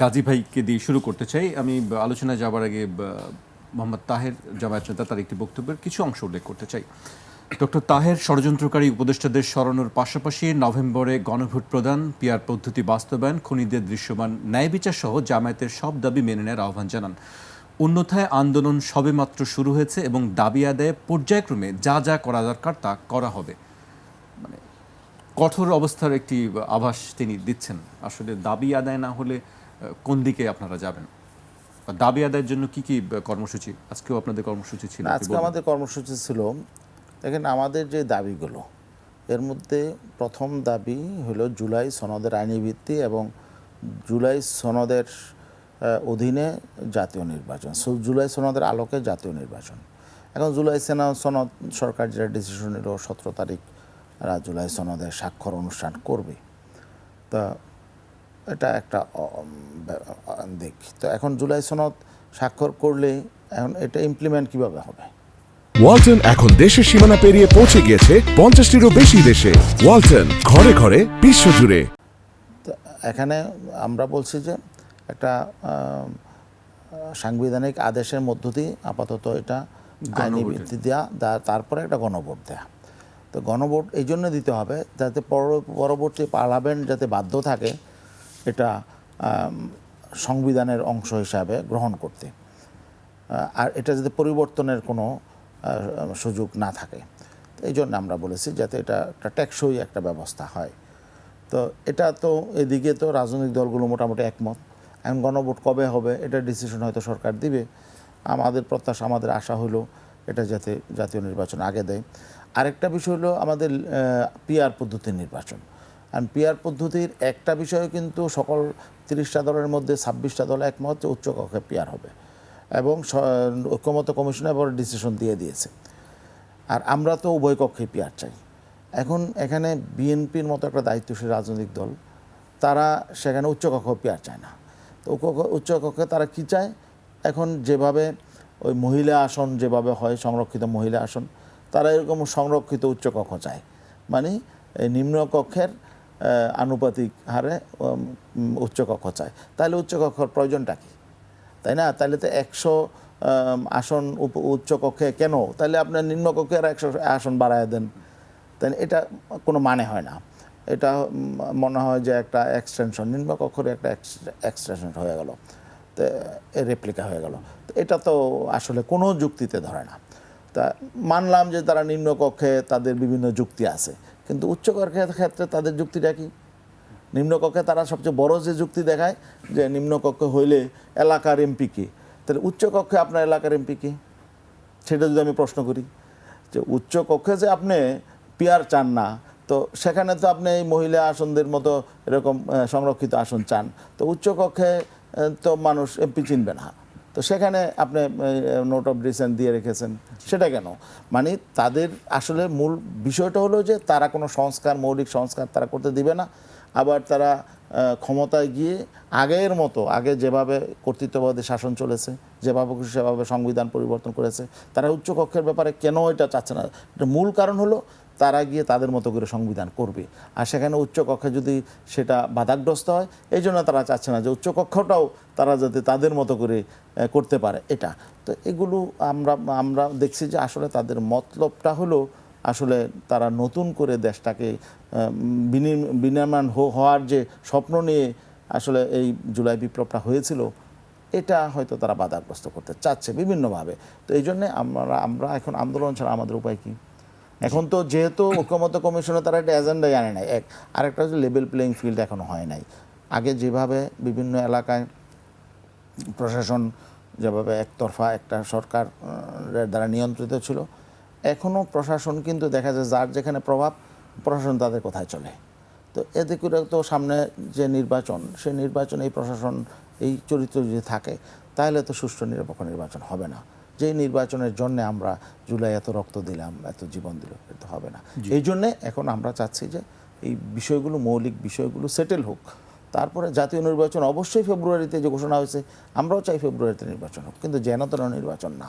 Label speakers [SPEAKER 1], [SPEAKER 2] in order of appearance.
[SPEAKER 1] গাজী ভাইকে দিয়ে শুরু করতে চাই। আমি আলোচনায় যাবার আগে মোহাম্মদ তাহের জামায়াত নেতা তার একটি বক্তব্যের কিছু অংশ উল্লেখ করতে চাই। ডক্টর তাহের ষড়যন্ত্রকারী উপদেষ্টাদের সরানোর পাশাপাশি নভেম্বরে গণভোট প্রদান পিয়ার পদ্ধতি বাস্তবায়ন, খনিদের দৃশ্যমান ন্যায় বিচার সহ জামায়াতের সব দাবি মেনে নেওয়ার আহ্বান জানান। অন্যথায় আন্দোলন সবেমাত্র শুরু হয়েছে এবং দাবি আদায়ে পর্যায়ক্রমে যা যা করা দরকার তা করা হবে। মানে কঠোর অবস্থার একটি আভাস তিনি দিচ্ছেন। আসলে দাবি আদায় না হলে কোন দিকে আপনারা যাবেন? দাবি আদায়ের জন্য কি কি কর্মসূচি? আজকেও আপনাদের কর্মসূচি ছিল
[SPEAKER 2] আজকে আমাদের কর্মসূচি ছিল দেখেন আমাদের যে দাবিগুলো এর মধ্যে প্রথম দাবি হলো জুলাই সনদের আইনি ভিত্তি এবং জুলাই সনদের অধীনে জাতীয় নির্বাচন। জুলাই সনদের আলোকে জাতীয় নির্বাচন। এখন জুলাই সেনা সনদ সরকার যেটা ডিসিশন নিল সতেরো তারিখ জুলাই সনদের স্বাক্ষর অনুষ্ঠান করবে। তা এটা একটা দিক। তো এখন জুলাই সনদ স্বাক্ষর করলে এখন এটা ইমপ্লিমেন্ট কীভাবে হবে?
[SPEAKER 3] ওয়ালটন এখন দেশের সীমানা পেরিয়ে পৌঁছে গিয়েছে পঞ্চাশটিরও বেশি দেশে। ওয়ালটন ঘরে ঘরে বিশ্বজুড়ে।
[SPEAKER 2] তো এখানে আমরা বলছি যে একটা সাংবিধানিক আদেশের মধ্য দিয়ে আপাতত এটা আইনি ভিত্তি দেওয়া তারপরে একটা গণভোট দেয়া। তো গণভোট এই জন্য দিতে হবে যাতে পর- পরবর্তী পার্লামেন্ট যাতে বাধ্য থাকে এটা সংবিধানের অংশ হিসাবে গ্রহণ করতে। আর এটা যাতে পরিবর্তনের কোনো সুযোগ না থাকে। এই জন্য আমরা বলেছি যাতে এটা একটা টেকসই একটা ব্যবস্থা হয়। তো এটা তো এদিকে তো রাজনৈতিক দলগুলো মোটামুটি একমত। এখন গণভোট কবে হবে, এটা ডিসিশন হয়তো সরকার দিবে। আমাদের প্রত্যাশা, আমাদের আশা হলো এটা যাতে জাতীয় নির্বাচন আগে দেয়। আরেকটা বিষয় হলো আমাদের পিআর পদ্ধতির নির্বাচন। আর পিআর পদ্ধতির একটা বিষয় কিন্তু সকল তিরিশটা দলের মধ্যে ছাব্বিশটা দল একমত উচ্চকক্ষে পিআর হবে। এবং ঐক্যমত কমিশন এবার ডিসিশন দিয়ে দিয়েছে। আর আমরা তো উভয় কক্ষে পিয়ার চাই। এখন এখানে বিএনপির মতো একটা দায়িত্বশীল রাজনৈতিক দল, তারা সেখানে উচ্চকক্ষ পিয়ার চায় না। তো উচ্চ- উচ্চকক্ষে তারা কি চায়? এখন যেভাবে ওই মহিলা আসন যেভাবে হয়, সংরক্ষিত মহিলা আসন, তারা এরকম সংরক্ষিত উচ্চকক্ষ চায়। মানে এই নিম্নকক্ষের আনুপাতিক হারে উচ্চকক্ষ চায় তাহলে উচ্চকক্ষর প্রয়োজনটা কী? তাই না? তাহলে তো একশো আসন উচ্চকক্ষে কেন? তাহলে আপনার নিম্নকক্ষে আর একশো আসন বাড়ায় দেন। তাই এটা কোনো মানে হয় না। এটা মনে হয় যে একটা এক্সটেনশন নিম্নকক্ষরে একটা এক্সটেনশন হয়ে গেল। তো রেপ্লিকা হয়ে গেল। এটা তো আসলে কোনো যুক্তিতে ধরে না। তা মানলাম যে তারা নিম্নকক্ষে তাদের বিভিন্ন যুক্তি আছে। কিন্তু উচ্চকক্ষের ক্ষেত্রে তাদের যুক্তিটা কি? নিম্নকক্ষে তারা সবচেয়ে বড় যে যুক্তি দেখায় যে নিম্নকক্ষ হইলে এলাকার এমপি কে? তাহলে উচ্চকক্ষে আপনার এলাকার এমপি কে? সেটা যদি আমি প্রশ্ন করি, যে উচ্চকক্ষে যে আপনি পিয়ার চান না, তো সেখানে তো আপনি এই মহিলা আসনদের মতো এরকম সংরক্ষিত আসন চান। তো উচ্চকক্ষে তো মানুষ এমপি চিনবে না। তো সেখানে আপনি নোট অফ ডিসেন্ট দিয়ে রেখেছেন। সেটা কেন? মানে তাদের আসলে মূল বিষয়টা হলো যে তারা কোনো সংস্কার মৌলিক সংস্কার তারা করতে দিবে না। আবার তারা ক্ষমতায় গিয়ে আগের মতো আগে যেভাবে কর্তৃত্ববাদী শাসন চলেছে যেভাবে খুশি সেভাবে সংবিধান পরিবর্তন করেছে তারা উচ্চকক্ষের ব্যাপারে কেন এটা চাচ্ছে না? এটা মূল কারণ হলো তারা গিয়ে তাদের মতো করে সংবিধান করবে। আর সেখানে উচ্চকক্ষে যদি সেটা বাধাগ্রস্ত হয়, এই জন্য তারা চাচ্ছে না যে উচ্চকক্ষটাও তারা যাতে তাদের মতো করে করতে পারে এটা। তো এগুলো আমরা আমরা দেখছি যে আসলে তাদের মতলবটা হলো আসলে তারা নতুন করে দেশটাকে বিনির্মাণ হওয়ার যে স্বপ্ন নিয়ে আসলে এই জুলাই বিপ্লবটা হয়েছিল, এটা হয়তো তারা বাধাগ্রস্ত করতে চাচ্ছে বিভিন্নভাবে। তো এই জন্যে আমরা আমরা এখন আন্দোলন ছাড়া আমাদের উপায় কি? এখন তো যেহেতু ঐক্যমত কমিশনে তারা একটা এজেন্ডা জানে নাই। এক, আরেকটা হচ্ছে লেভেল প্লেইং ফিল্ড এখনও হয় নাই। আগে যেভাবে বিভিন্ন এলাকায় প্রশাসন যেভাবে একতরফা একটা সরকার দ্বারা নিয়ন্ত্রিত ছিল এখনও প্রশাসন কিন্তু দেখা যায় যার যেখানে প্রভাব, প্রশাসন তাদের কোথায় চলে। তো এতে করে তো সামনে যে নির্বাচন, সেই নির্বাচন এই প্রশাসন, এই চরিত্র যদি থাকে, তাহলে তো সুষ্ঠু নিরপেক্ষ নির্বাচন হবে না। যেই নির্বাচনের জন্য আমরা জুলাই এত রক্ত দিলাম এত জীবন দিল এটা হবে না। এই জন্যে এখন আমরা চাচ্ছি যে এই বিষয়গুলো মৌলিক বিষয়গুলো সেটেল হোক। তারপরে জাতীয় নির্বাচন অবশ্যই ফেব্রুয়ারিতে যে ঘোষণা হয়েছে আমরাও চাই ফেব্রুয়ারিতে নির্বাচন হোক কিন্তু যেন তেন নির্বাচন না।